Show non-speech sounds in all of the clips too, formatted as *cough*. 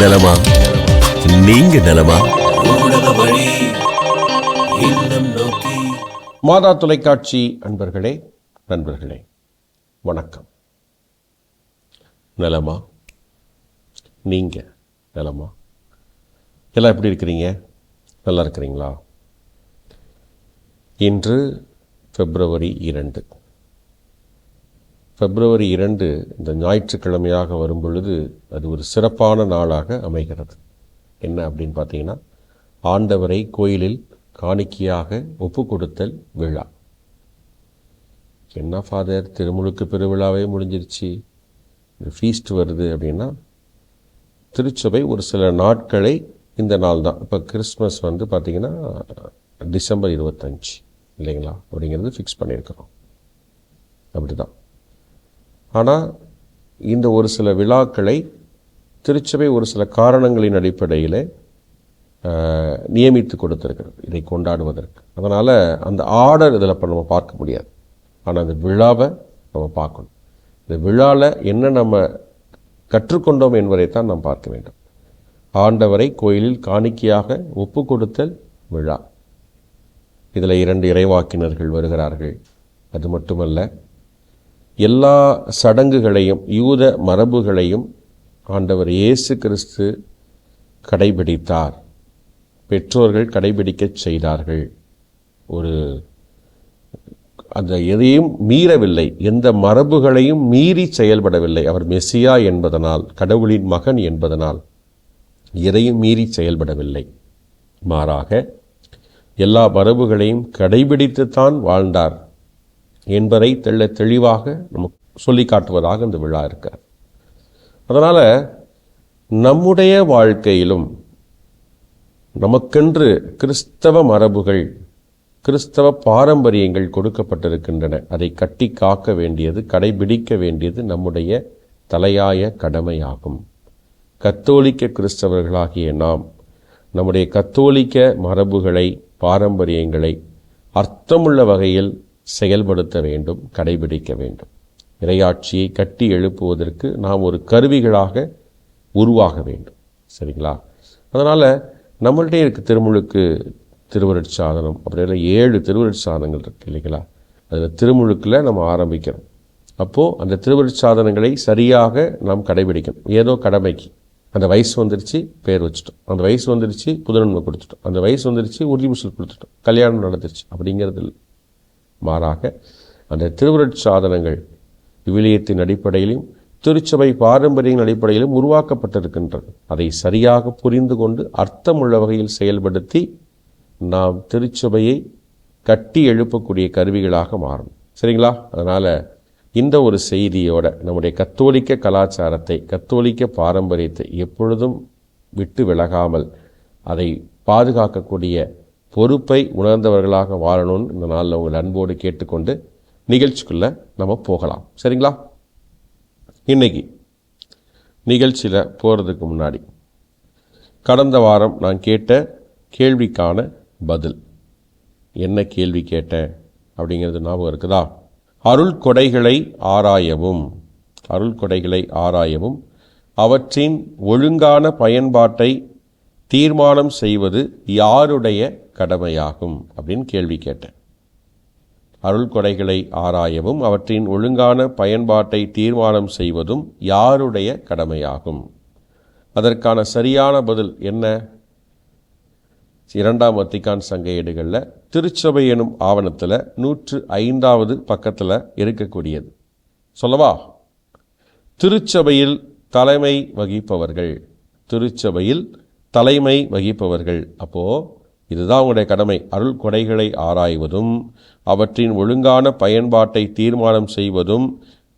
நலமா? நீங்க நலமா? மாதா தொலைக்காட்சி அன்பர்களே நண்பர்களே வணக்கம். நலமா? நீங்கள் நலமா? எல்லாம் எப்படி இருக்கிறீங்க? நல்லா இருக்கிறீங்களா? இன்று பிப்ரவரி இரண்டு. பிப்ரவரி இரண்டு இந்த ஞாயிற்றுக்கிழமையாக வரும் பொழுது அது ஒரு சிறப்பான நாளாக அமைகிறது. என்ன அப்படின்னு பார்த்தீங்கன்னா ஆண்டவரை கோயிலில் காணிக்கையாக ஒப்பு கொடுத்தல் விழா. என்ன ஃபாதர் திருமுழுக்கு பெருவிழாவே முடிஞ்சிருச்சு. ஃபீஸ்ட் வருது அப்படின்னா திருச்சபை ஒரு சில நாட்களை இந்த நாள் தான். இப்போ கிறிஸ்மஸ் வந்து பார்த்திங்கன்னா டிசம்பர் இருபத்தஞ்சி இல்லைங்களா? அப்படிங்கிறது ஃபிக்ஸ் பண்ணியிருக்கிறோம். அப்படி தான் ஆனால் இந்த ஒரு சில விழாக்களை திருச்சபை ஒரு சில காரணங்களின் அடிப்படையில் நியமித்து கொடுத்துருக்கிறது இதை கொண்டாடுவதற்கு. அதனால் அந்த ஆர்டர் இதில் இப்போ நம்ம பார்க்க முடியாது. ஆனால் அந்த விழாவை நம்ம பார்க்கணும். இந்த விழாவில் என்ன நம்ம கற்றுக்கொண்டோம் என்பதைத்தான் நாம் பார்க்க வேண்டும். ஆண்டவரை கோயிலில் காணிக்கையாக ஒப்பு கொடுத்தல் விழா. இதில் இரண்டு இறைவாக்கினர்கள் வருகிறார்கள். அது மட்டுமல்ல எல்லா சடங்குகளையும் யூத மரபுகளையும் ஆண்டவர் இயேசு கிறிஸ்து கடைபிடித்தார். பெற்றோர்கள் கடைபிடிக்கச் செய்தார்கள். ஒரு அந்த எதையும் மீறவில்லை. எந்த மரபுகளையும் மீறி செயல்படவில்லை. அவர் மெசியா என்பதனால் கடவுளின் மகன் என்பதனால் எதையும் மீறி செயல்படவில்லை. மாறாக எல்லா மரபுகளையும் கடைபிடித்துத்தான் வாழ்ந்தார். என்பதை தெள்ள தெளிவாக நமக்கு சொல்லி காட்டுவதாக இந்த விழா இருக்கார் அதனால் நம்முடைய வாழ்க்கையிலும் நமக்கென்று கிறிஸ்தவ மரபுகள் கிறிஸ்தவ பாரம்பரியங்கள் கொடுக்கப்பட்டிருக்கின்றன. அதை கட்டி காக்க வேண்டியது கடைபிடிக்க வேண்டியது நம்முடைய தலையாய கடமையாகும். கத்தோலிக்க கிறிஸ்தவர்களாகிய நாம் நம்முடைய கத்தோலிக்க மரபுகளை பாரம்பரியங்களை அர்த்தமுள்ள வகையில் செயல்படுத்த வேண்டும் கடைபிடிக்க வேண்டும். இறையாட்சியை கட்டி எழுப்புவதற்கு நாம் ஒரு கருவிகளாக உருவாக வேண்டும். சரிங்களா? அதனால் நம்மள்டே இருக்க திருமுழுக்கு திருவருட்சாதனம். அப்புறம் ஏழு திருவருட்சாதனங்கள் இருக்குது இல்லைங்களா? அதில் திருமுழுக்கில் நம்ம ஆரம்பிக்கிறோம். அப்போது அந்த திருவருட்சாதனங்களை சரியாக நாம் கடைபிடிக்கணும். ஏதோ கடமைக்கு. அந்த வயசு வந்துருச்சு பேர் வச்சுட்டோம். அந்த வயசு வந்துருச்சு புதுநன்மை கொடுத்துட்டோம். அந்த வயசு வந்துருச்சு உறுதிமுசல் கொடுத்துட்டோம். கல்யாணம் நடந்துருச்சு அப்படிங்கிறது இல்லை. மாறாக அந்த திருவருட்சாதனங்கள் விவிலியத்தின் அடிப்படையிலும் திருச்சபை பாரம்பரியங்களின் அடிப்படையிலும் உருவாக்கப்பட்டிருக்கின்றது அதை சரியாக புரிந்து கொண்டு அர்த்தமுள்ள வகையில் செயல்படுத்தி நாம் திருச்சபையை கட்டி எழுப்பக்கூடிய கருவிகளாக மாறணும் சரிங்களா? அதனால் இந்த ஒரு செய்தியோட நம்முடைய கத்தோலிக்க கலாச்சாரத்தை கத்தோலிக்க பாரம்பரியத்தை எப்பொழுதும் விட்டு விலகாமல் அதை பாதுகாக்கக்கூடிய பொறுப்பை உணர்ந்தவர்களாக வாழணும்னு இந்த நாளில் உங்கள் அன்போடு கேட்டுக்கொண்டு நிகழ்ச்சிக்குள்ளே நம்ம போகலாம். சரிங்களா? இன்னைக்கு நிகழ்ச்சியில் போகிறதுக்கு முன்னாடி கடந்த வாரம் நான் கேட்ட கேள்விக்கான பதில். என்ன கேள்வி கேட்டேன்? அப்படிங்கிறது ஞாபகம் இருக்குதா? அருள் கொடைகளை ஆராயவும். அருள் கொடைகளை ஆராயவும். அவற்றின் ஒழுங்கான பயன்பாட்டை தீர்மானம் செய்வது யாருடைய கடமையாகும் அப்படின்னு கேள்வி கேட்டேன். அருள் கொடைகளை ஆராயவும் அவற்றின் ஒழுங்கான பயன்பாட்டை தீர்மானம் செய்வதும் யாருடைய கடமையாகும்? அதற்கான சரியான பதில் என்ன? இரண்டாம் வத்திக்கான் சங்க ஏடுகளில் திருச்சபை எனும் ஆவணத்தில் நூற்று ஐந்தாவது பக்கத்தில் இருக்கக்கூடியது. சொல்லவா? திருச்சபையில் தலைமை வகிப்பவர்கள். திருச்சபையில் தலைமை வகிப்பவர்கள். அப்போது இதுதான் உங்களுடைய கடமை. அருள் கொடைகளை ஆராய்வதும் அவற்றின் ஒழுங்கான பயன்பாட்டை தீர்மானம் செய்வதும்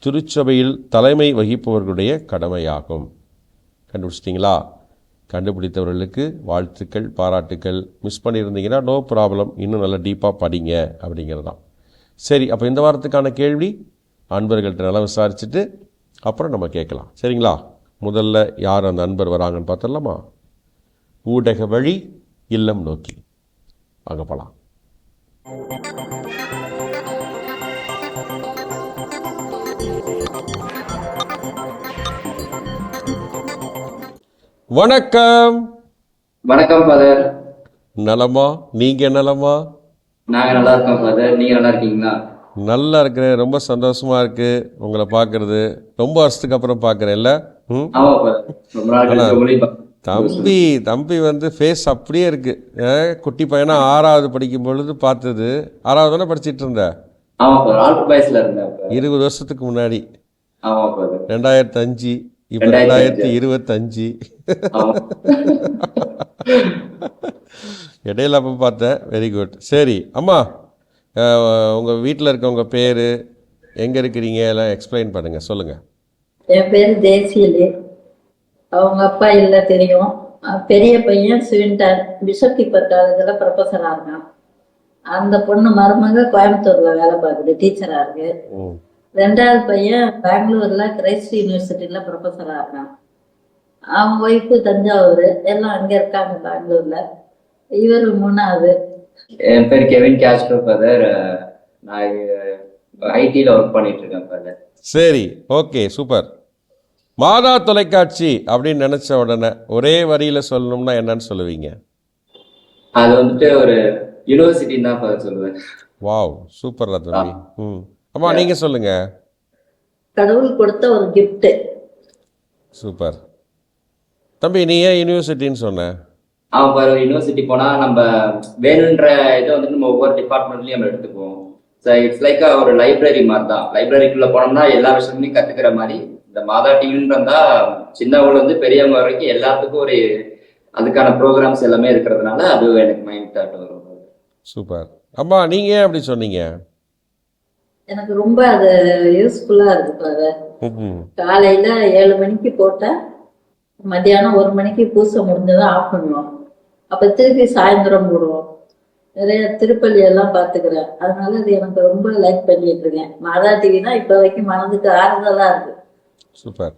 திருச்சபையில் தலைமை வகிப்பவர்களுடைய கடமையாகும். கண்டுபிடிச்சிட்டிங்களா? கண்டுபிடித்தவர்களுக்கு வாழ்த்துக்கள் பாராட்டுக்கள். மிஸ் பண்ணியிருந்தீங்கன்னா நோ ப்ராப்ளம் இன்னும் நல்லா டீப்பாக படிங்க அப்படிங்கிறது தான் சரி அப்போ இந்த வாரத்துக்கான கேள்வி? அன்பர்கள்ட்ட நல்லா விசாரிச்சுட்டு அப்புறம் நம்ம கேட்கலாம். சரிங்களா? முதல்ல யார் அந்த அன்பர் வராங்கன்னு பார்த்துடலாமா? ஊடக வழி இல்லம் நோக்கி. வாங்க போகலாம் வணக்கம். வணக்கம் ஃபாதர் நலமா? நீங்க நலமா? நாங்க நல்லா இருக்கோம் ஃபாதர் நீங்க நல்லா இருக்கீங்களா? நல்லா இருக்கிறேன். ரொம்ப சந்தோஷமா இருக்கு. உங்களை பார்க்கறது. ரொம்ப வருஷத்துக்கு அப்புறம் பார்க்குறேன்ல. ம்? ஆமா ஃபாதர் ரொம்ப நாள் கழிச்சு உங்களையும் பா- தம்பி தம்பி வந்து ஃபேஸ் அப்படியே இருக்கு. அஹ், குட்டி பையனா ஆறாவது படிக்கும் பொழுது பார்த்தது. ஆறாவது தானே படிச்சிட்டு இருந்த. இருபது வருஷத்துக்கு முன்னாடி. ரெண்டாயிரத்தி அஞ்சு இப்போ ரெண்டாயிரத்தி இருபத்தஞ்சு. இடையில அப்போ பார்த்தேன். வெரி குட் சரி அம்மா அஹ், உங்க வீட்டில் இருக்கவங்க பேர் எங்கே இருக்கிறீங்க எல்லாம் எக்ஸ்பிளைன் பண்ணுங்க சொல்லுங்க. என் பேர் ஜெயசீலு அவங்க அப்பா இல்லை தெரியும். பெரிய பையன் ஸ்வின்டன் பிஷப் கீப்பர் காலேஜில் ப்ரொஃபஸராக இருக்கான். அந்த பொண்ணு மருமக கோயம்புத்தூர்ல வேலை பார்க்குது டீச்சரா இருக்கு. ரெண்டாவது பையன் பெங்களூர்ல கிரைஸ்ட் யூனிவர்சிட்டியில ப்ரொஃபஸரா இருக்கான். அவன் ஒய்ஃபு தஞ்சாவூர். எல்லாம் அங்க இருக்காங்க பெங்களூர்ல. இவர் மூணாவது. என் பேர் கெவின் கேஸ்ட்ரோ ஃபாதர் நான் ஐடில ஒர்க் பண்ணிட்டு இருக்கேன் ஃபாதர் சரி ஓகே சூப்பர் மாதா தொலைக்காட்சி அப்படின்னு நினச்ச உடனே ஒரே வரியில் சொல்லணும்னா என்னன்னு சொல்லுவீங்க? அது வந்துட்டு ஒரு யூனிவர்சிட்டின்னு தான் சொல்லுவேன். வாவ் சூப்பர் தம்பி ம். அம்மா நீங்கள் சொல்லுங்க. கடவுள் கொடுத்த ஒரு gift. சூப்பர். தம்பி நீ ஏன் யூனிவர்சிட்டின்னு சொன்ன? ஆமா ஃபாதர் யூனிவர்சிட்டி போனா நம்ம வேணுன்ற இதை வந்துட்டு நம்ம ஒவ்வொரு டிபார்ட்மெண்ட்லயும் நம்ம எடுத்துக்குவோம். ஸோ இட்ஸ் லைக் ஒரு லைப்ரரி மாதிரி தான் லைப்ரரிக்குள்ள போனோம்னா எல்லா விஷயங்களையும் கத்துக்கிற மாதிரி. இந்த மாதா டிவின்னு இருந்தா சின்னவங்க வந்து பெரியவங்க வரைக்கும் எல்லாத்துக்கும் ஒரு அதுக்கான ப்ரோக்ராம்ஸ் எல்லாமே இருக்கிறதுனால அது எனக்கு மைண்ட் தாட் வரும். சூப்பர். அம்மா நீங்கள் ஏன் அப்படி சொன்னீங்க? எனக்கு ரொம்ப அது யூஸ்ஃபுல்லா இருக்கு ம் காலையில ஏழு மணிக்கு போட்டா மத்தியானம் ஒரு மணிக்கு பூசை முடிஞ்சதான் ஆஃப் பண்ணுவோம். அப்ப திருப்பி சாயந்தரம் போடுவோம். நிறைய திருப்பள்ளி எல்லாம் பாத்துக்கிறேன் அதனால இது எனக்கு ரொம்ப லைக் பண்ணிட்டு இருக்கேன். மாதா டிவி தான் இப்ப வரைக்கும் மனதுக்கு ஆறுதலா இருக்கு. சூப்பர்.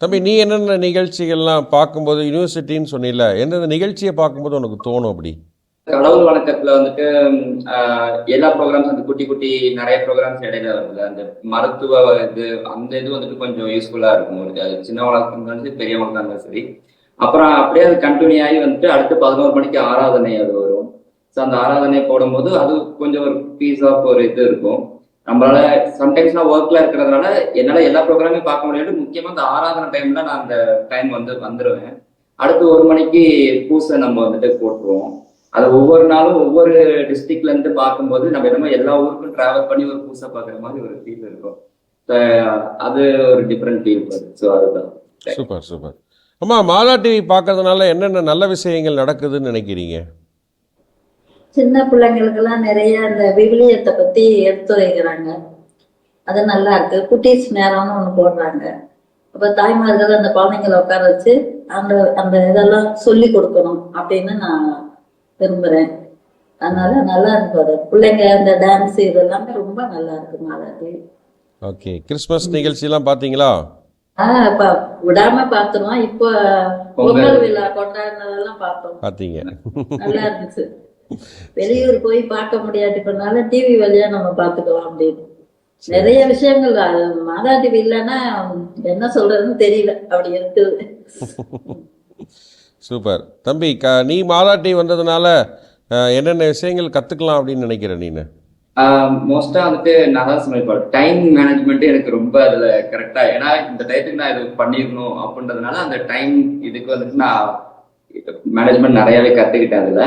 தம்பி நீ என்னென்ன நிகழ்ச்சிகள்லாம் பார்க்கும்போது யூனிவர்சிட்டின்னு சொன்னில எந்தெந்த நிகழ்ச்சியை பார்க்கும்போது உனக்கு தோணும் அப்படி? கடவுள் வணக்கத்துல வந்துட்டு ஆஹ், எல்லா ப்ரோக்ராம்ஸ் அந்த குட்டி குட்டி நிறைய ப்ரோக்ராம்ஸ் இடையில வருதுல அந்த மருத்துவ இது அந்த இது வந்துட்டு கொஞ்சம் யூஸ்ஃபுல்லா இருக்கும் உங்களுக்கு. அது சின்னவங்களுக்கு இருந்தாலும் சரி பெரியவங்களுக்கு இருந்தாலும் சரி. அப்புறம் அப்படியே அது கண்டினியூ ஆகி வந்துட்டு அடுத்து பதினோரு மணிக்கு ஆராதனை அது வரும். ஸோ அந்த ஆராதனை போடும்போது அது கொஞ்சம் ஒரு பீஸ் ஆஃப் ஒரு இது இருக்கும். நம்மளால சம்டைம்ஸ் நான் ஒர்க்ல இருக்கிறதுனால என்னால எல்லா ப்ரோக்ராமையும் பார்க்க முடியாது. முக்கியமா இந்த ஆராதனை டைம்ல நான் அந்த டைம் வந்து வந்துருவேன். அடுத்து ஒரு மணிக்கு பூசை நம்ம வந்துட்டு போட்டுருவோம். அது ஒவ்வொரு நாளும் ஒவ்வொரு டிஸ்ட்ரிக்ட்ல இருந்து பார்க்கும்போது நம்ம என்னமோ எல்லா ஊருக்கும் டிராவல் பண்ணி ஒரு பூசை பார்க்குற மாதிரி ஒரு ஃபீல் இருக்கும். அது ஒரு டிஃப்ரெண்ட் ஃபீல் ஸோ அதுதான். சூப்பர் சூப்பர் அம்மா மாலா டிவி பார்க்கறதுனால என்னென்ன நல்ல விஷயங்கள் நடக்குதுன்னு நினைக்கிறீங்க? சின்ன பிள்ளைங்களுக்கெல்லாம் நிறைய இந்த விவிலியத்தை பத்தி எடுத்துரைக்கிறாங்க. அது நல்லா இருக்கு. குட்டீஸ் நேரம்னு ஒண்ணு போடுறாங்க. அப்ப தாய்மார்கள் அந்த குழந்தைங்களை உட்கார வச்சு அந்த அந்த இதெல்லாம் சொல்லி கொடுக்கணும் அப்படின்னு நான் விரும்புறேன். அதனால நல்லா இருக்கு அது. பிள்ளைங்க அந்த டான்ஸ் இதெல்லாமே ரொம்ப நல்லா இருக்கு மாதா டிவி ஓகே. கிறிஸ்மஸ் நிகழ்ச்சியெல்லாம் பார்த்தீங்களா விடாம பாத்துருவோம். இப்போ பொங்கல். பொங்கல் விழா கொண்டாடினதெல்லாம் பார்த்தோம். பார்த்தீங்க நல்லா இருந்துச்சு. வெளியூர் போய் பார்க்க முடியாட்டினால டிவி வழியா நம்ம பார்த்துக்கலாம் அப்படின்னு. நிறைய விஷயங்கள் மாதா டிவி இல்லைன்னா என்ன சொல்றதுன்னு தெரியல. அப்படி இருக்குது. *laughs* சூப்பர். தம்பி க நீ மாதா டிவி வந்ததுனால என்னென்ன விஷயங்கள் கற்றுக்கலாம் அப்படின்னு நினைக்கிற நீனு? மோஸ்டா வந்துட்டு நான் தான் சொன்னேன் டைம் மேனேஜ்மெண்ட் எனக்கு ரொம்ப அதுல கரெக்டா ஏன்னா இந்த டயத்துக்கு நான் இது பண்ணிடணும் அப்படின்றதுனால அந்த டைம் இதுக்கு வந்துட்டு நான் மேனேஜ்மெண்ட் நிறையவே கத்துக்கிட்டேன் அதுல.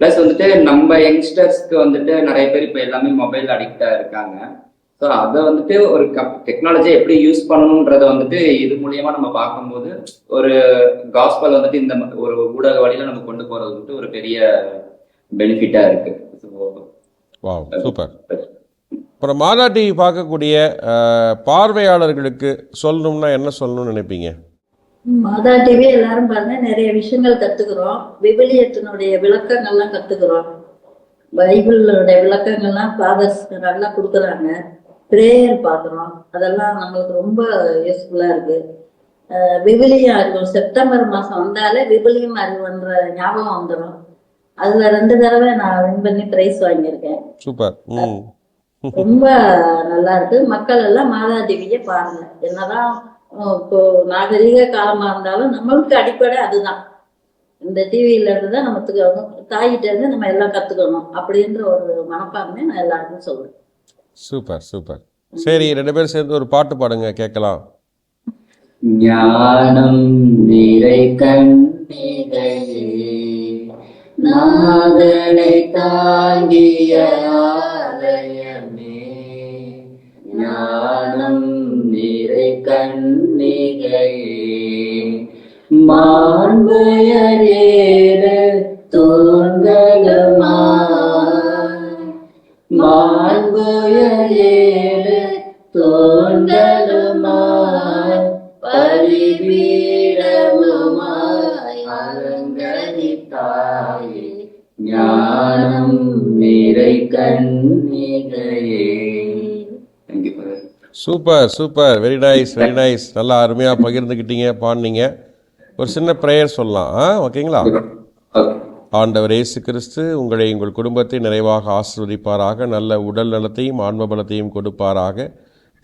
ப்ளஸ் வந்துட்டு நம்ம யங்ஸ்டர்ஸ்க்கு வந்துட்டு நிறைய பேர் இப்போ எல்லாமே மொபைல் அடிக்டா இருக்காங்க. ஸோ அதை வந்துட்டு ஒரு டெக்னாலஜி எப்படி யூஸ் பண்ணணுன்றத வந்துட்டு இது மூலியமா நம்ம பார்க்கும்போது ஒரு காஸ்பல் வந்துட்டு இந்த ஒரு ஊடக வழியில நம்ம கொண்டு போறது வந்துட்டு ஒரு பெரிய பெனிஃபிட்டா இருக்கு. சூப்பர் அப்புறம் மாதா டிவி பார்க்கக்கூடிய பார்வையாளர்களுக்கு சொல்லணும்னா என்ன சொல்லணும்னு நினைப்பீங்க? மாதா டிவி எல்லாரும் பாருங்க நிறைய விஷயங்கள் கத்துக்கிறோம். விவிலியத்தினுடைய விளக்கங்கள்லாம் கத்துக்கிறோம். பைபிளுடைய விளக்கங்கள்லாம் ஃபாதர்ஸ் நல்லா கொடுக்குறாங்க. பிரேயர் பார்க்குறோம் அதெல்லாம் நம்மளுக்கு ரொம்ப யூஸ்ஃபுல்லாக இருக்கு. அஹ் விவிலியம் அறிவு. செப்டம்பர் மாதம் வந்தாலே விவிலியம் அறிவுன்ற ஞாபகம் வந்துடும் அதில் ரெண்டு தடவை நான் வின் பண்ணி ப்ரைஸ் வாங்கியிருக்கேன். சூப்பர். ம். ரொம்ப நல்லா இருக்கு. மக்கள் எல்லாம் மாதா டிவியை பாருங்க. என்னதான் இப்போ நாகரிக காலமா இருந்தாலும் நம்மளுக்கு அடிப்படை அதுதான். இந்த டிவியில இருந்து தான் நம்ம தாயிட்ட இருந்து நம்ம எல்லாம் கத்துக்கணும் அப்படின்ற ஒரு மனப்பான்மை நான் எல்லாருக்கும் சொல்றேன். Super super. சரி ரெண்டு பேரும் சேர்ந்து ஒரு பாட்டு பாடுங்க கேட்கலாம். ஞானம் நிறை கண்ணிகையே நாதனை தாங்கிய ஆலயமே. ஞானம் நிறை கண்ணிகையே மாண்புயரேறு தூண்களுமாய் மாண்புயரேறு தோன்றலுமாய் பரிபீடமுமாய் அலங்கரித்தாயே ஞானம் நிறை கண்ணிகையே super super very nice very nice நல்லா அருமையாக பகிர்ந்துக்கிட்டீங்க பாடினீங்க. ஒரு சின்ன ப்ரேயர் சொல்லலாம். ஆ ஓகேங்களா? ஆண்டவர் இயேசு கிறிஸ்து உங்களை உங்கள் குடும்பத்தை நிறைவாக ஆசிர்வதிப்பாராக. நல்ல உடல் நலத்தையும் ஆன்ம பலத்தையும் கொடுப்பாராக.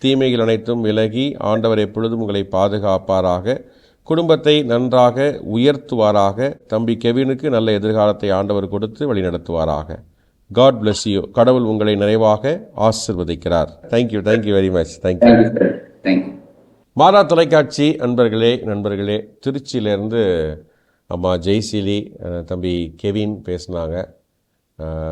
தீமைகள் அனைத்தும் விலகி ஆண்டவர் எப்பொழுதும் உங்களை பாதுகாப்பாராக. குடும்பத்தை நன்றாக உயர்த்துவாராக. தம்பி கெவினுக்கு நல்ல எதிர்காலத்தை ஆண்டவர் கொடுத்து வழிநடத்துவாராக. காட் bless யூ கடவுள் உங்களை நிறைவாக ஆசிர்வதிக்கிறார். Thank you thank you very much thank you Madha தொலைக்காட்சி அன்பர்களே நண்பர்களே திருச்சியிலேருந்து அம்மா ஜெய்சீலி தம்பி கெவின் பேசினாங்க.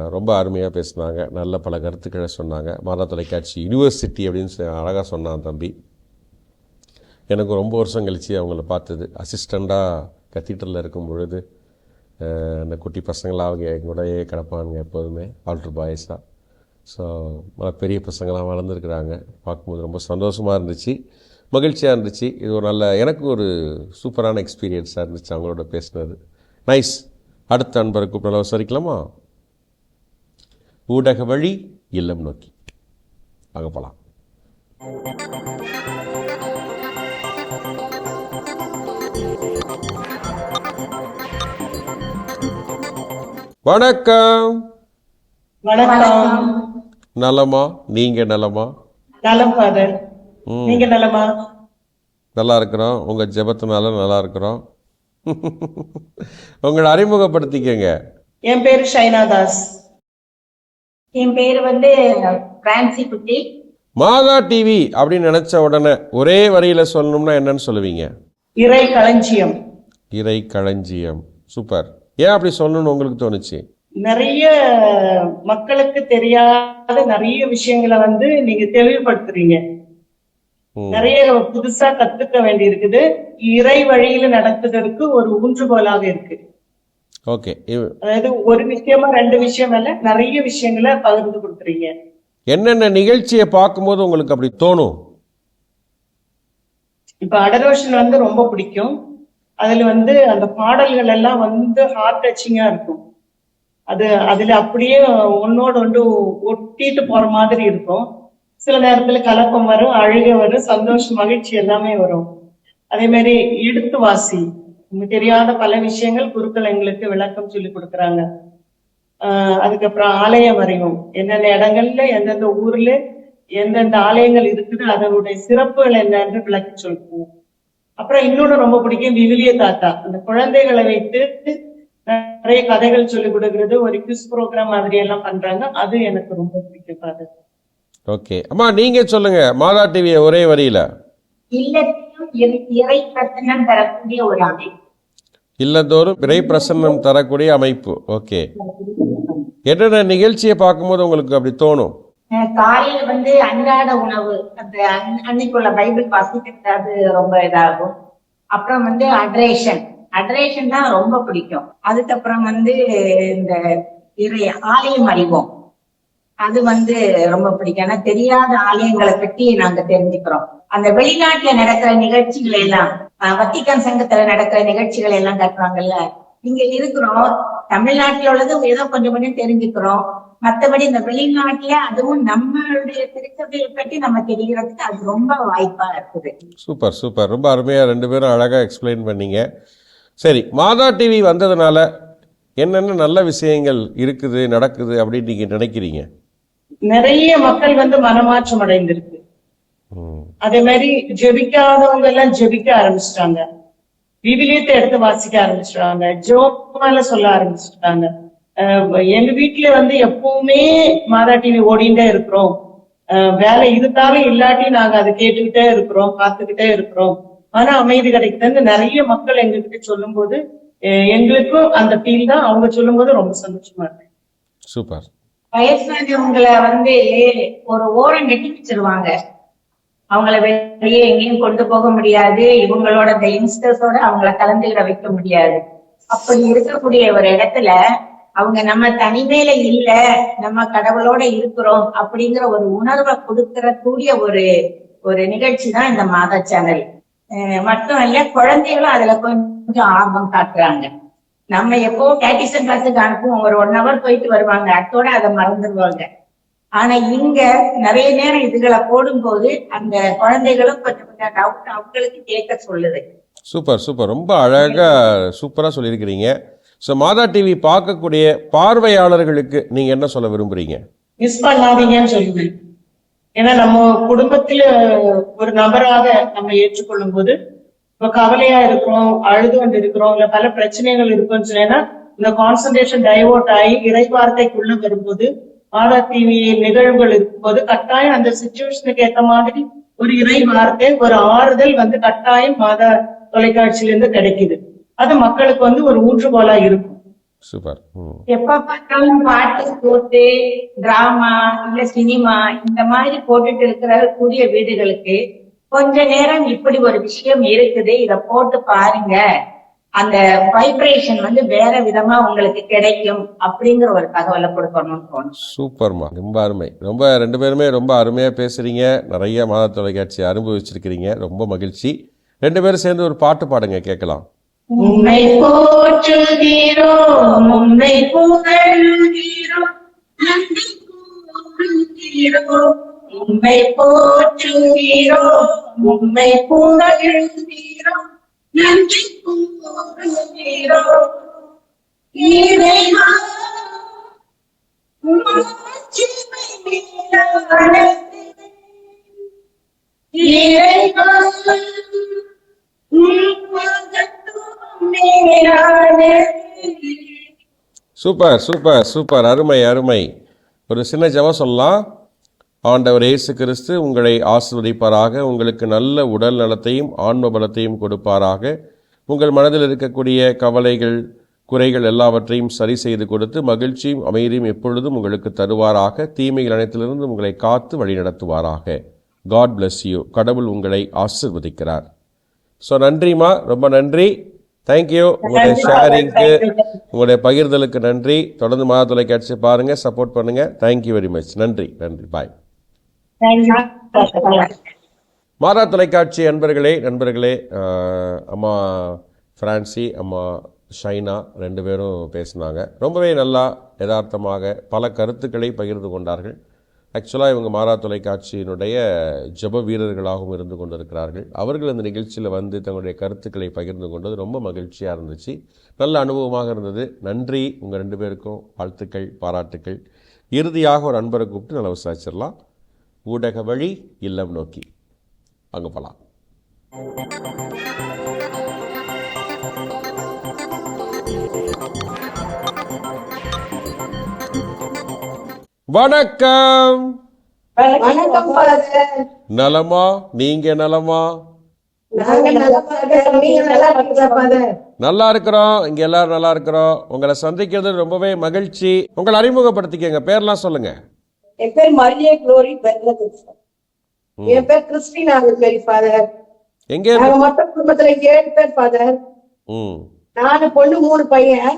ரொம்ப அருமையாக பேசினாங்க. நல்ல பல கருத்துக்களை சொன்னாங்க. மாதா தொலைக்காட்சி யூனிவர்சிட்டி அப்படின்னு சொ- அழகா சொன்னான் தம்பி. எனக்கு ரொம்ப வருஷம் கழித்து அவங்கள பார்த்தது. அசிஸ்டண்ட்டாக கத்தீட்ரலில் இருக்கும் பொழுது அந்த குட்டி பசங்களாம் அவங்க எங்களோடயே கிடப்பானுங்க எப்போதுமே ஆல்ட்ரு பாய்ஸாக ஸோ பெரிய பசங்களாம் வளர்ந்துருக்குறாங்க பார்க்கும்போது ரொம்ப சந்தோஷமாக இருந்துச்சு மகிழ்ச்சியாக இருந்துச்சு இது ஒரு நல்ல எனக்கு ஒரு சூப்பரான எக்ஸ்பீரியன்ஸாக இருந்துச்சு அவங்களோட பேசினது நைஸ் அடுத்த அன்பரை கூப்பிடலாம் விசாரிக்கலாமா ஊடக வழி இல்லம் நோக்கி அங்கே போகலாம் வணக்கம். வணக்கம். நலமா? நீங்கள் நலமா? நலம் ஃபாதர் ம். நீங்க நலமா? நல்லா இருக்கிறோம். உங்கள் ஜெபத்தினால நல்லா இருக்கிறோம். *laughs* உங்களை அறிமுகப்படுத்திக்கங்க. என் பேரு ஷைனா தாஸ். என் பேர் வந்து பிரான்சி குட்டி. மாதா டிவி அப்படின்னு நினச்ச உடனே ஒரே வரியில் சொல்லணும்னா என்னன்னு சொல்லுவீங்க? இறை களஞ்சியம். இறை களஞ்சியம். சூப்பர். ஏன் அப்படி சொல்லணும்னு உங்களுக்கு தோணுச்சு? நிறைய மக்களுக்கு தெரியாத நிறைய விஷயங்களை வந்து நீங்க தெளிவுபடுத்துறீங்க. நிறைய புதுசா கத்துக்க வேண்டி இருக்குது இறை வழியில நடத்துறதுக்கு ஒரு ஊன்றுகோலாக இருக்கு. ஓகே. அதாவது ஒரு விஷயமா ரெண்டு விஷயம் இல்ல நிறைய விஷயங்களை பகிர்ந்து கொடுக்குறீங்க. என்னென்ன நிகழ்ச்சியை பார்க்கும்போது உங்களுக்கு அப்படி தோணும்? இப்ப அடரோஷன் வந்து ரொம்ப பிடிக்கும். அதுல வந்து அந்த பாடல்கள் எல்லாம் வந்து ஹார்ட் டச்சிங்கா இருக்கும். அது அதுல அப்படியே ஒன்னோடு ஒன்று ஒட்டிட்டு போற மாதிரி இருக்கும். சில நேரத்துல கலக்கம் வரும் அழுக வரும் சந்தோஷம் மகிழ்ச்சி எல்லாமே வரும். அதே மாதிரி எடுத்து வாசி. தெரியாத பல விஷயங்கள் குருக்கள் எங்களுக்கு விளக்கம் சொல்லி கொடுக்குறாங்க. ஆஹ் அதுக்கப்புறம் ஆலயம் வரையும் எந்தெந்த இடங்கள்ல எந்தெந்த ஊர்ல எந்தெந்த ஆலயங்கள் இருக்குது அதனுடைய சிறப்புகள் என்னன்னு விளக்கி சொல்லுவோம். அப்புறம் இன்னொன்னு ரொம்ப பிடிக்கும் விவிலிய தாத்தா. அந்த குழந்தைகளை வைத்து நிறைய கதைகள் சொல்லி கொடுக்கறது. ஒரு கிஸ் ப்ரோக்ராம் மாதிரி எல்லாம் பண்றாங்க. அது எனக்கு ரொம்ப பிடிக்கும் அது ஓகே அம்மா நீங்கள் சொல்லுங்கள் மாதா டிவியை ஒரே வரியில். இல்லத்தையும் இறை- பிரசன்னம் தரக்கூடிய ஒரு அமைப்பு இல்லந்தோறும் இறை பிரசன்னம் தரக்கூடிய அமைப்பு. ஓகே என்னென்ன நிகழ்ச்சியை பார்க்கும்போது உங்களுக்கு அப்படி தோணும்? காலையில வந்து அன்றாட உணவு அந்த அன்னைக்குள்ள பைபிள் வாசிக்கிறது அது ரொம்ப இதாகும். அப்புறம் வந்து அட்ரேஷன் அட்ரேஷன் தான் ரொம்ப பிடிக்கும். அதுக்கப்புறம் வந்து இந்த இறை ஆலயம் அறிவோம். அது வந்து ரொம்ப பிடிக்கும். ஏன்னா தெரியாத ஆலயங்களை பற்றி நாங்க தெரிஞ்சுக்கிறோம். அந்த வெளிநாட்டுல நடக்கிற நிகழ்ச்சிகள் எல்லாம் வத்திக்கான் சங்கத்துல நடக்கிற நிகழ்ச்சிகள் எல்லாம் கட்டுறாங்கல்ல இங்க இருக்கிறோம். தமிழ்நாட்டுல உள்ளது ஏதோ கொஞ்சம் கொஞ்சம் தெரிஞ்சுக்கிறோம். மத்தபடி இந்த வெளிநாட்டுல அதுவும் நம்மளுடைய திருச்சபையை பற்றி நம்ம தெரிகிறதுக்கு அது ரொம்ப வாய்ப்பா இருக்குது. Super super. ரொம்ப அருமையாக ரெண்டு பேரும் அழகாக எக்ஸ்பிளைன் பண்ணீங்க. சரி மாதா டிவி வந்ததுனால என்னென்ன நல்ல விஷயங்கள் இருக்குது நடக்குது அப்படின்னு நீங்கள் நினைக்கிறீங்க? நிறைய மக்கள் வந்து மனமாற்றம் அடைந்திருக்கு. அதே மாதிரி ஜெபிக்காதவங்க எல்லாம் ஜெபிக்க ஆரம்பிச்சிட்டாங்க. விவிலியத்தை எடுத்து வாசிக்க ஆரம்பிச்சிட்டாங்க. ஜோமால சொல்ல ஆரம்பிச்சிட்டாங்க. எங்க வீட்டுல வந்து எப்பவுமே மாதா டிவி ஓடிண்டே இருக்கிறோம். அஹ் வேலை இருந்தாலும் இல்லாட்டி நாங்க அதை கேட்டுக்கிட்டே இருக்கிறோம் பார்த்துக்கிட்டே இருக்கிறோம். ஆனா அமைதி கிடைக்குதுன்னு நிறைய மக்கள் எங்ககிட்ட சொல்லும்போது அஹ் எங்களுக்கும் அந்த ஃபீல் தான். அவங்க சொல்லும்போது ரொம்ப சந்தோஷமா இருக்கு. சூப்பர். வயசானவங்களை வந்து ஒரு ஓரம் கட்டி வச்சிருவாங்க. அவங்கள வெளியே எங்கேயும் கொண்டு போக முடியாது. இவங்களோட இந்த யங்ஸ்டர்ஸோட அவங்கள கலந்துக்கிட வைக்க முடியாது. அப்படி இருக்கக்கூடிய ஒரு இடத்துல அவங்க நம்ம தனிமையில இல்ல நம்ம கடவுளோட இருக்கிறோம் அப்படிங்கிற ஒரு உணர்வை கொடுக்கிற கூடிய ஒரு ஒரு நிகழ்ச்சி தான் இந்த மாதா சேனல். மட்டும் இல்ல குழந்தைகளும் அதுல கொஞ்சம் ஆர்வம் காட்டுறாங்க. நம்ம எப்போ கேட்டிசன் கிளாஸுக்கு அனுப்புவோம் ஒரு ஒன் ஹவர் போயிட்டு வருவாங்க. அத்தோட அதை மறந்துடுவாங்க ஆனா இங்க நிறைய நேரம் இதுகளை போடும்போது அந்த குழந்தைகளும் கொஞ்சம் கொஞ்சம் டவுட் அவங்களுக்கு கேட்க சொல்லுது. Super super. ரொம்ப அழகா சூப்பரா சொல்லியிருக்கிறீங்க. ஸோ மாதா டிவி பார்க்கக்கூடிய பார்வையாளர்களுக்கு நீங்கள் என்ன சொல்ல விரும்புறீங்க? மிஸ் பண்ணாதீங்கன்னு சொல்லுவேன். ஏன்னா நம்ம குடும்பத்துல ஒரு நபராக நம்ம ஏற்றுக்கொள்ளும் போது இப்ப கவலையா இருக்கிறோம் அழுது கொண்டு இருக்கிறோம் இல்ல பல பிரச்சனைகள் இருக்குன்னு சொன்னா இந்த கான்சன்ட்ரேஷன் டைவர்ட் ஆகி இறை வார்த்தைக்குள்ள வரும்போது மாதா டிவி நிகழ்வுகள் இருக்கும்போது கட்டாயம் அந்த சுச்சுவேஷனுக்கு ஏத்த மாதிரி ஒரு இறை வார்த்தை ஒரு ஆறுதல் வந்து கட்டாயம் மாதா தொலைக்காட்சியில இருந்து கிடைக்குது. அது மக்களுக்கு வந்து ஒரு ஊன்றுகோலா இருக்கும். சூப்பர். எப்ப பார்த்தாலும் பாட்டு போட்டு டிராமா இல்ல சினிமா இந்த மாதிரி போட்டுட்டு இருக்கிற கூடிய வீடுகளுக்கு கொஞ்ச நேரம் இப்படி ஒரு விஷயம் இருக்குது. இத போட்டு பாருங்க. அந்த வைப்ரேஷன் வந்து வேற விதமா உங்களுக்கு கிடைக்கும் அப்படிங்கிற ஒரு தகவலை கொடுக்கணும்னு தோணும் சூப்பர்மா. ரொம்ப அருமை. ரொம்ப ரெண்டு பேருமே ரொம்ப அருமையாக பேசுகிறீங்க நிறைய மாதா தொலைக்காட்சி அனுபவிச்சிருக்கிறீங்க. ரொம்ப மகிழ்ச்சி. ரெண்டு பேரும் சேர்ந்து ஒரு பாட்டு பாடுங்க கேட்கலாம். உன்னை போற்றுகிறோம் உன்னை புகழுகிறோம் நன்றி கூறுகிறோம் உன்னை போற்றுகிறோம் உன்னை புகழுகிறோம் நன்றி கூறுகிறோம் இறைவா மாட்சிமை மேலானது. Super super super. அருமை அருமை. ஒரு சின்ன ஜபம் சொல்லலாம். ஆண்டவர் இயேசு கிறிஸ்து உங்களை ஆசிர்வதிப்பாராக. உங்களுக்கு நல்ல உடல் நலத்தையும் ஆன்ம பலத்தையும் கொடுப்பாராக. உங்கள் மனதில் இருக்கக்கூடிய கவலைகள் குறைகள் எல்லாவற்றையும் சரி செய்து கொடுத்து மகிழ்ச்சியும் அமைதியும் எப்பொழுதும் உங்களுக்கு தருவாராக. தீமைகள் அனைத்திலிருந்து உங்களை காத்து வழிநடத்துவாராக காட் பிளஸ் யூ கடவுள் உங்களை ஆசிர்வதிக்கிறார். ஸோ நன்றிம்மா. ரொம்ப நன்றி. தேங்க்யூ உங்களுடைய ஷேரிங்க்கு உங்களுடைய பகிர்தலுக்கு நன்றி. தொடர்ந்து மாத தொலைக்காட்சி பாருங்க சப்போர்ட் பண்ணுங்க. தேங்க்யூ வெரி மச் நன்றி நன்றி. பாய் மாதா தொலைக்காட்சி அன்பர்களே நண்பர்களே ஆஹ், அம்மா பிரான்சி அம்மா ஷைனா ரெண்டு பேரும் பேசினாங்க. ரொம்பவே நல்லா யதார்த்தமாக பல கருத்துக்களை பகிர்ந்து கொண்டார்கள். ஆக்சுவலாக இவங்க மாறா தொலைக்காட்சியினுடைய ஜெப வீரர்களாகவும் இருந்து கொண்டிருக்கிறார்கள். அவர்கள் அந்த நிகழ்ச்சியில் வந்து தங்களுடைய கருத்துக்களை பகிர்ந்து கொண்டது ரொம்ப மகிழ்ச்சியாக இருந்துச்சு. நல்ல அனுபவமாக இருந்தது. நன்றி. உங்கள் ரெண்டு பேருக்கும் வாழ்த்துக்கள் பாராட்டுக்கள். இறுதியாக ஒரு அன்பரை கூப்பிட்டு நல்லா விசாரிச்சிடலாம் ஊடக வழி இல்லம் நோக்கி. அங்கே போகலாம் வணக்கம். நலமா? நீங்க நலமா? நல்லா இருக்கிறோம். இங்க எல்லாரும் நல்லா இருக்கிறோம். உங்களை சந்திக்கிறது ரொம்பவே மகிழ்ச்சி. உங்களை அறிமுகப்படுத்திக்கங்க. பேர்லாம் சொல்லுங்க. என் பேர் மரியே குளோரி என் பேர் கிறிஸ்டினா ஃபாதர் எங்க மொத்த குடும்பத்துல ஏழு பேர் ஃபாதர் நாலு பொண்ணு மூணு பையன்.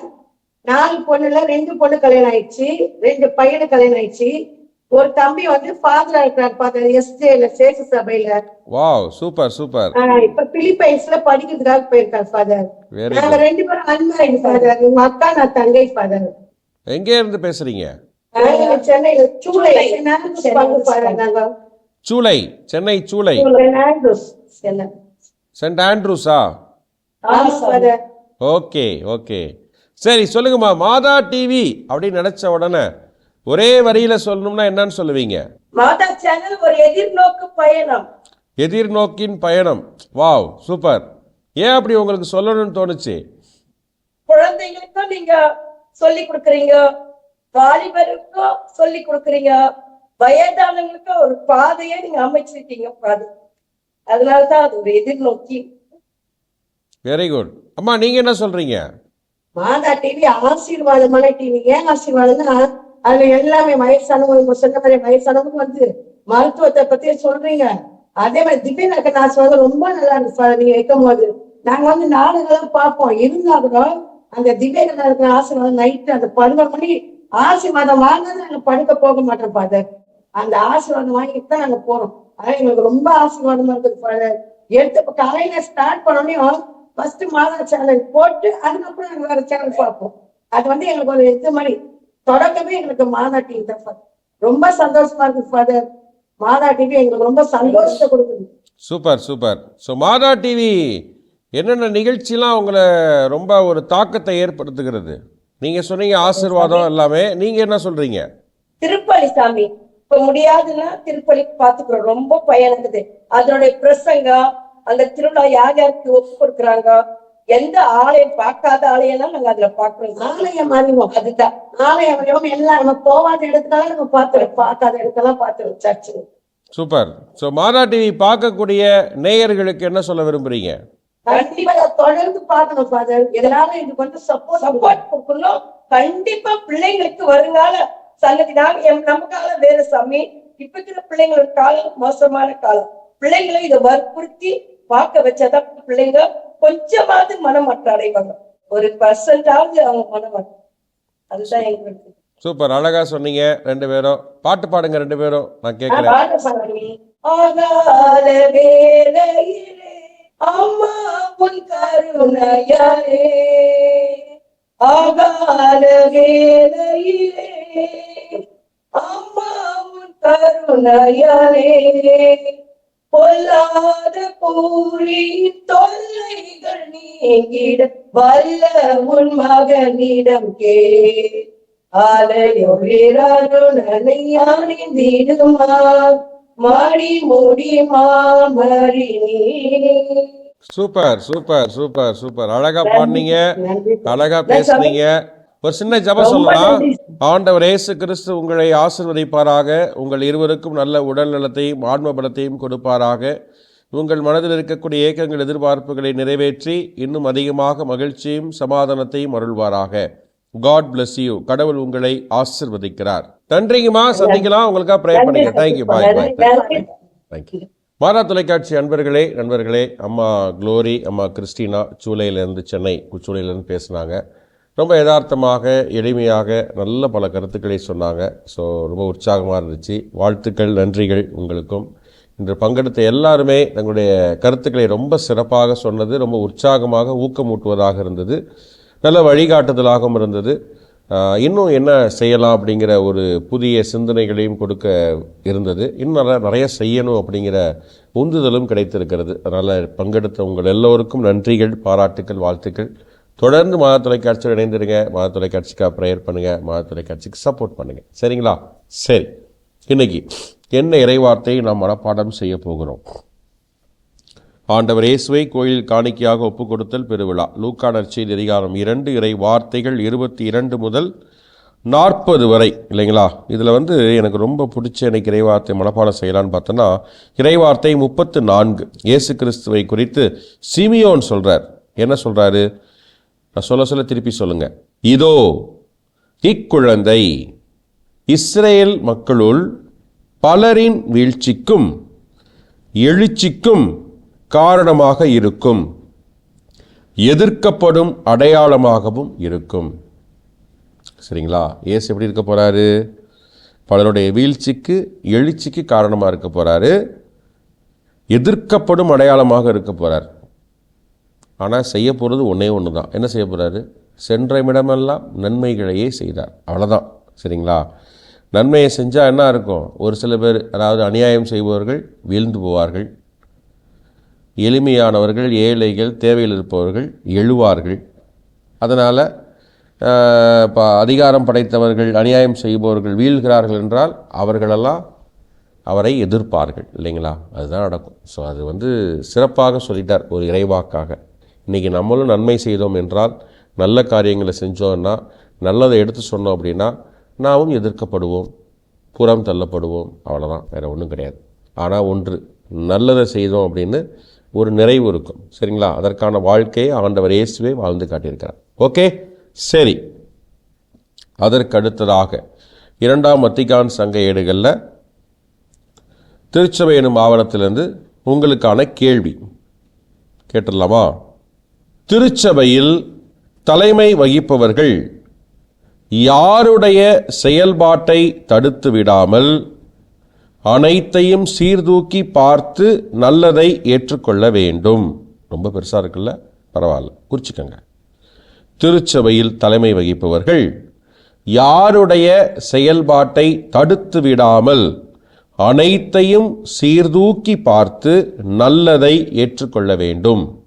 நாலு பொண்ணுல ரெண்டு பொண்ணு கல்யாணம் ஆயிடுச்சு ரெண்டு பையனு கல்யாணம் ஆயிடுச்சு. ஒரு தம்பி வந்து ஃபாதரா இருக்கிறார் ஃபாதர் எஸ்ஜேல சேஷ சபையில. வாவ் சூப்பர் சூப்பர் இப்ப பிலிப்பைன்ஸ்ல படிக்கிறதுக்காக போயிருக்கார் ஃபாதர் நாங்க ரெண்டு பேரும் அன்மாரிடு ஃபாதர் உங்க அக்கா நான் தங்கை ஃபாதர் எங்கே இருந்து பேசுறீங்க? சென்னையில சூளை. நாங்க. சூளை சென்னை சூளை. சென்ட் ஆண்ட்ரூஸா ஓகே ஓகே சரி சொல்லுங்கம்மா. மாதா டிவி அப்படின்னு நினச்ச உடனே ஒரே வரியில் சொல்லணும்னா என்னன்னு சொல்லுவீங்க? மாதா சேனல் ஒரு எதிர்நோக்கு பயணம். எதிர்நோக்கின் பயணம். Wow super. ஏன் அப்படி உங்களுக்கு சொல்லணும்னு தோணுச்சு? குழந்தைங்களுக்கும் நீங்க சொல்லி கொடுக்குறீங்க. வாலிபருக்கும் சொல்லி கொடுக்குறீங்க. வயதானவங்களுக்கும் ஒரு பாதையை நீங்க அமைச்சிருக்கீங்க பாதை. அதனாலதான் அது ஒரு எதிர்நோக்கி. வெரி குட் அம்மா நீங்கள் என்ன சொல்கிறீங்க மாதா டிவி ஆசீர்வாதமான டிவி ஏன் ஆசீர்வாதம்னா அதுல எல்லாமே வயசானவங்க சொன்ன மாதிரி வயசானவங்க வந்து மருத்துவத்தை பத்தி சொல்றீங்க. அதே மாதிரி திவ்ய நகர் வந்து ரொம்ப நல்லா இருக்கு சார் நீங்க வைக்கும் போது நாங்க வந்து நாடுகளும் பார்ப்போம். இருந்தா கூட அந்த திவ்ய இருக்கிற ஆசீர்வாதம் நைட்டு அந்த பதினோரு மணி ஆசீர்வாதம் வாங்கினது நாங்க படுக்க போக மாட்டோம் ஃபாதர் அந்த ஆசீர்வாதம் வாங்கிட்டு தான் நாங்க போறோம். ஆனா எங்களுக்கு ரொம்ப ஆசீர்வாதமா இருக்குது எடுத்து காலையில ஸ்டார்ட் பண்ணோடனே ஃபர்ஸ்ட் மாதா சேனல் போட்டு அதுக்கப்புறம் நாங்க வேற சேனல் பார்ப்போம். அது வந்து எங்களுக்கு ஒரு இது மாதிரி தொடக்கமே எங்களுக்கு மாதா டிவி தான். ரொம்ப சந்தோஷமா இருக்கு ஃபாதர் மாதா டிவி எங்களுக்கு ரொம்ப சந்தோஷத்தை கொடுக்குது. Super super. So Madha TV என்னென்ன நிகழ்ச்சிலாம் உங்களை ரொம்ப ஒரு தாக்கத்தை ஏற்படுத்துகிறது? நீங்கள் சொன்னீங்க ஆசீர்வாதம் எல்லாமே. நீங்கள் என்ன சொல்கிறீங்க திருப்பலி சாமி. இப்ப முடியாதுன்னா திருப்பலி பாத்துக்கிறோம் ரொம்ப பயனுக்குது அதனுடைய பிரசங்கம் அந்த திருவிழா யார் யாருக்கு ஒப்பு கொடுக்குறாங்க? எந்த ஆலயம் பார்க்காத ஆலயம்லாம் நாங்க அதுல பாக்குறோம் ஆலயம் அறிவோம். அதுதான். ஆலயம் அறிவோம். எல்லாம் நம்ம போகாத இடத்துலாம் நம்ம பாத்துறோம் பார்க்காத இடத்தெல்லாம் பாத்துறோம் church super. So Madha TV பார்க்கக்கூடிய நேயர்களுக்கு என்ன சொல்ல விரும்புகிறீங்க கண்டிப்பா இதை தொடர்ந்து பார்க்கணும் ஃபாதர் இதனால இதுக்கு வந்து சப்போர்ட் சப்போர்ட் கொடுக்கணும் கண்டிப்பா பிள்ளைங்களுக்கு வருங்கால சன்னதி நாங்க நம்ம காலம் வேற சாமி. இப்ப இருக்கிற பிள்ளைங்களோட காலம் மோசமான காலம். பிள்ளைங்களை இதை வற்புறுத்தி பார்க்க வச்சாதான் பிள்ளைங்க கொஞ்சமாவது மனமாற்றம் அடைவாங்க. ஒரு பர்சன்டாவது அவங்க மனமாற்றம். அதுதான் எங்களுக்கு. சூப்பர். அழகாக சொன்னீங்க. ரெண்டு பேரும். பாட்டு பாடுங்க ரெண்டு பேரும். நான் கேட்குறேன் ஆகாத வேளையிலே அம்மா உன் கருணையாலே. பொல்லாத கூறி தொல்லைகள் நீங்கிட வல்ல உன் மகனிடம் கே ஆலையொழிறாருணிந்திடுமா மாடி மூடி மாமரி சூப்பர் சூப்பர் சூப்பர் சூப்பர். அழகா பாடினீங்க. அழகா பேசுனீங்க. ஒரு சின்ன ஜெபம் சொல்லலாம் ஆண்டவர் இயேசு கிறிஸ்து உங்களை ஆசிர்வதிப்பாராக உங்கள் இருவருக்கும் நல்ல உடல் நலத்தையும் ஆன்ம பலத்தையும் கொடுப்பாராக. உங்கள் மனதில் இருக்கக்கூடிய ஏக்கங்கள் எதிர்பார்ப்புகளை நிறைவேற்றி இன்னும் அதிகமாக மகிழ்ச்சியும் சமாதானத்தையும் அருள்வாராக. காட் bless யூ கடவுள் உங்களை ஆசிர்வதிக்கிறார். நன்றிங்கம்மா. சந்திக்கலாம். உங்களுக்காக ப்ரே பண்ணுங்க. தேங்க்யூ பாய் பாய் தேங்க்யூ மாதா தொலைக்காட்சி அன்பர்களே நண்பர்களே. அம்மா குளோரி அம்மா கிறிஸ்டினா சூளையிலேருந்து சென்னை சூளையிலேருந்து பேசுனாங்க. ரொம்ப யதார்த்தமாக எளிமையாக நல்ல பல கருத்துக்களை சொன்னாங்க. ஸோ ரொம்ப உற்சாகமாக இருந்துச்சு. வாழ்த்துக்கள் நன்றிகள் உங்களுக்கும். இன்று பங்கெடுத்த எல்லாருமே தங்களுடைய கருத்துக்களை ரொம்ப சிறப்பாக சொன்னது ரொம்ப உற்சாகமாக ஊக்கமூட்டுவதாக இருந்தது. நல்ல வழிகாட்டுதலாகவும் இருந்தது. இன்னும் என்ன செய்யலாம் அப்படிங்கிற ஒரு புதிய சிந்தனைகளையும் கொடுக்க இருந்தது. இன்னும் நல்லா நிறைய செய்யணும் அப்படிங்கிற உந்துதலும் கிடைத்திருக்கிறது. அதனால் பங்கெடுத்த உங்கள் எல்லோருக்கும் நன்றிகள் பாராட்டுக்கள் வாழ்த்துக்கள். தொடர்ந்து மாத தொலைக்காட்சியில் இணைந்துருங்க. மாத தொலைக்காட்சிக்காக ப்ரேயர் பண்ணுங்கள் மாத தொலைக்காட்சிக்கு சப்போர்ட் பண்ணுங்கள் சரிங்களா? சரி. இன்னைக்கு என்ன இறைவார்த்தையை நாம் மனப்பாடம் செய்ய போகிறோம்? ஆண்டவர் இயேசுவை கோயில் காணிக்கையாக ஒப்பு கொடுத்தல் பெருவிழா. லூக்கானர் செய்தி அதிகாரம் இரண்டு இறை வார்த்தைகள் இருபத்தி இரண்டு முதல் நாற்பது வரை. இல்லைங்களா? இதில் வந்து எனக்கு ரொம்ப பிடிச்ச எனக்கு இறைவார்த்தை மனப்பாடம் செய்யலான்னு பார்த்தோன்னா இறைவார்த்தை முப்பத்து நான்கு. இயேசு கிறிஸ்துவை குறித்து சிமியோன் சொல்கிறார் என்ன சொல்கிறாரு நான் சொல்ல சொல்ல திருப்பி சொல்லுங்க. இதோ இக்குழந்தை இஸ்ரேல் மக்களுள் பலரின் வீழ்ச்சிக்கும் எழுச்சிக்கும் காரணமாக இருக்கும். எதிர்க்கப்படும் அடையாளமாகவும் இருக்கும். சரிங்களா? ஏசு எப்படி இருக்க போகிறாரு பலருடைய வீழ்ச்சிக்கு எழுச்சிக்கு காரணமாக இருக்க போகிறாரு எதிர்க்கப்படும் அடையாளமாக இருக்க போகிறார் ஆனால் செய்ய போகிறது ஒன்றே ஒன்று தான் என்ன செய்ய போகிறாரு சென்றமிடமெல்லாம் நன்மைகளையே செய்தார். அவ்வளோதான் சரிங்களா? நன்மையை செஞ்சால் என்ன இருக்கும்? ஒரு சில பேர் அதாவது அநியாயம் செய்பவர்கள் வீழ்ந்து போவார்கள். எளிமையானவர்கள் ஏழைகள் தேவையில் இருப்பவர்கள் எழுவார்கள். அதனால் இப்போ அதிகாரம் படைத்தவர்கள் அநியாயம் செய்பவர்கள் வீழ்கிறார்கள் என்றால் அவர்களெல்லாம் அவரை எதிர்ப்பார்கள். இல்லைங்களா? அதுதான் நடக்கும். ஸோ அது வந்து சிறப்பாக சொல்லிட்டார் ஒரு இறைவாக்காக. இன்றைக்கி நம்மளும் நன்மை செய்தோம் என்றால் நல்ல காரியங்களை செஞ்சோம்னா நல்லதை எடுத்து சொன்னோம் அப்படின்னா நாமும் எதிர்க்கப்படுவோம். புறம் தள்ளப்படுவோம். அவ்வளோதான் வேறு ஒன்றும் கிடையாது. ஆனால் ஒன்று நல்லதை செய்தோம் அப்படின்னு ஒரு நிறைவு இருக்கும். சரிங்களா? அதற்கான வாழ்க்கையை ஆண்டவர் இயேசுவே வாழ்ந்து காட்டியிருக்கிறார். ஓகே? சரி. அதற்கு அடுத்ததாக இரண்டாம் வத்திகான் சங்க ஏடுகளில் திருச்சபை எனும் ஆவணத்திலிருந்து உங்களுக்கான கேள்வி. கேட்டுடலாமா? திருச்சபையில் தலைமை வகிப்பவர்கள் யாருடைய செயல்பாட்டை தடுத்து விடாமல் அனைத்தையும் சீர்தூக்கி பார்த்து நல்லதை ஏற்றுக்கொள்ள வேண்டும். ரொம்ப பெருசாக இருக்குல்ல? பரவாயில்ல. குறிச்சிக்கங்க. திருச்சபையில் தலைமை வகிப்பவர்கள் யாருடைய செயல்பாட்டை தடுத்து விடாமல் அனைத்தையும் சீர்தூக்கி பார்த்து நல்லதை ஏற்றுக்கொள்ள வேண்டும்.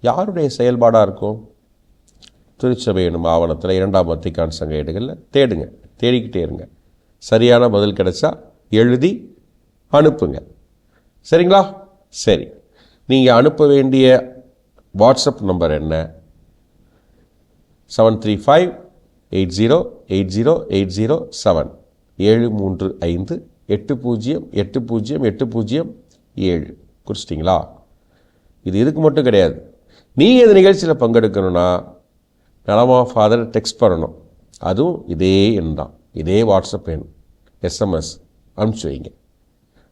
யாருடைய செயல்பாடாக இருக்கும்? திருச்சபை ஆவணத்தில் இரண்டாம் வத்திக்கான் சங்க ஏடுகளில் தேடுங்க தேடிக்கிட்டே இருங்க. சரியான பதில் கிடைச்சா எழுதி அனுப்புங்க. சரிங்களா? சரி. நீங்கள் அனுப்ப வேண்டிய வாட்ஸ்அப் நம்பர் என்ன? Seven three five eight zero eight zero eight zero seven ஏழு மூன்று ஐந்து எட்டு பூஜ்ஜியம் எட்டு பூஜ்ஜியம் எட்டு பூஜ்ஜியம் ஏழு. குறிச்சிட்டிங்களா? இது இதுக்கு மட்டும் கிடையாது. நீங்கள் இந்த நிகழ்ச்சியில் பங்கெடுக்கணும்னா நலமா ஃபாதர் டெக்ஸ்ட் பண்ணணும். அதுவும் இதே எண் தான். இதே வாட்ஸ்அப் எண். எஸ்எம்எஸ் அனுப்பிச்சு வைங்க.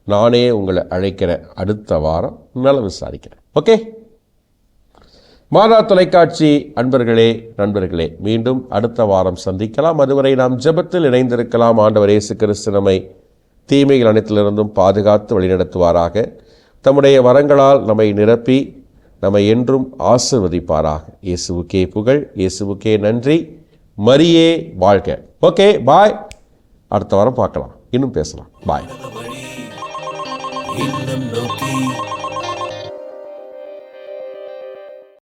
நானே உங்களை அழைக்கிற அடுத்த வாரம் நலம் விசாரிக்கிறேன். ஓகே மாதா தொலைக்காட்சி. அன்பர்களே நண்பர்களே மீண்டும் அடுத்த வாரம் சந்திக்கலாம். அதுவரை நாம் ஜெபத்தில் இணைந்திருக்கலாம். ஆண்டவர் இயேசு கிறிஸ்து தீமைகள் அனைத்திலிருந்தும் பாதுகாத்து வழிநடத்துவாராக. தம்முடைய வரங்களால் நம்மை நிரப்பி நம்மை என்றும் ஆசிர்வதிப்பாராக. இயேசுவுக்கே புகழ் இயேசுவுக்கே நன்றி. மரியே வாழ்க. Okay bye. அடுத்த வாரம் பார்க்கலாம். இன்னும் பேசலாம். பாய். இல்லம் நோக்கி